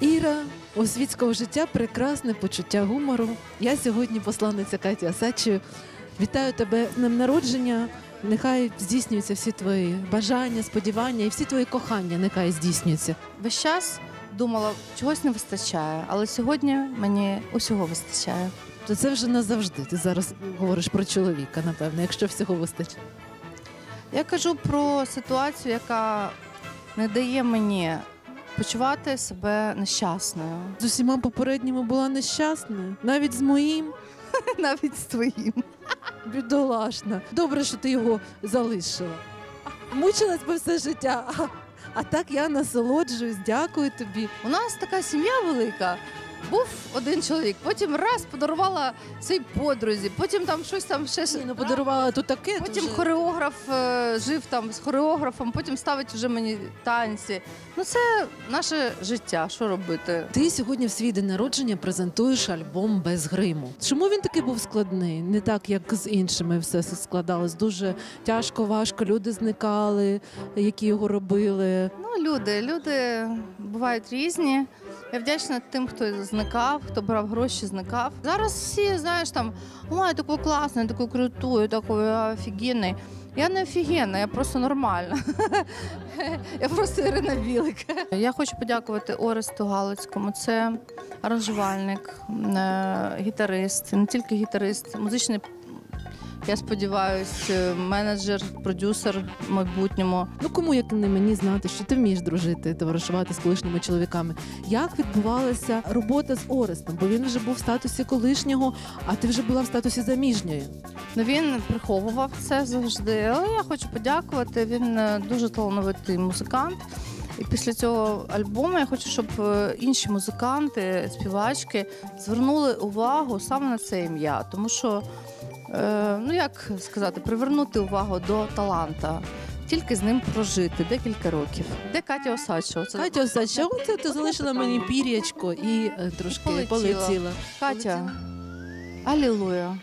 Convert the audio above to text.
Іра у світського життя прекрасне почуття гумору. Я сьогодні посланниця Каті Асачі. Вітаю тебе з днем народження. Нехай здійснюються всі твої бажання, сподівання і всі твої кохання. Нехай здійснюються. Весь час думала, чогось не вистачає, але сьогодні мені усього вистачає. То це вже назавжди. Ти зараз говориш про чоловіка, напевно, якщо всього вистачить. Я кажу про ситуацію, яка не дає мені почувати себе нещасною, З усіма попередніми була нещасною, навіть з моїм навіть з твоїм. бідолашна. Добре, що ти його залишила. Мучилась би все життя. А, а так я насолоджуюсь. Дякую тобі. У нас така сім'я велика. Був один чоловік, потім раз подарувала цій подрузі, потім там щось там ще Ні, ну подарувала тут таке. Потім вже- хореограф е, жив там з хореографом, потім ставить вже мені танці. Ну це наше життя. Що робити? Ти сьогодні в свій день народження презентуєш альбом без гриму. Чому він такий був складний? Не так, як з іншими все складалось. Дуже тяжко, важко. Люди зникали, які його робили. Ну, люди, люди бувають різні. Я вдячна тим, хто зникав, хто брав гроші, зникав. Зараз всі, знаєш, там ой, такий класний, такий крутий, такий офігенний. Я не офігенна, я просто нормальна. Я просто Ірина Білик. Я хочу подякувати Оресту Галицькому. Це аранжувальник, е, гітарист, не тільки гітарист, музичний. Я сподіваюся, менеджер, продюсер в майбутньому. Ну кому як не мені знати, що ти вмієш дружити, товаришувати з колишніми чоловіками? Як відбувалася робота з Орестом? Бо він вже був в статусі колишнього, а ти вже була в статусі заміжньої. Ну він приховував це завжди. Але я хочу подякувати. Він е, дуже талановитий музикант. І після цього альбому я хочу, щоб е, інші музиканти, співачки звернули увагу саме на це ім'я, тому що, е, ну як сказати, привернути увагу до таланта. Тільки з ним прожити декілька років. Де Катя Осадчо? Це Катя Осадча, оце ти залишила мені пір'ячко і е, трошки Полетіла. полетіла. Катя. Алілуя.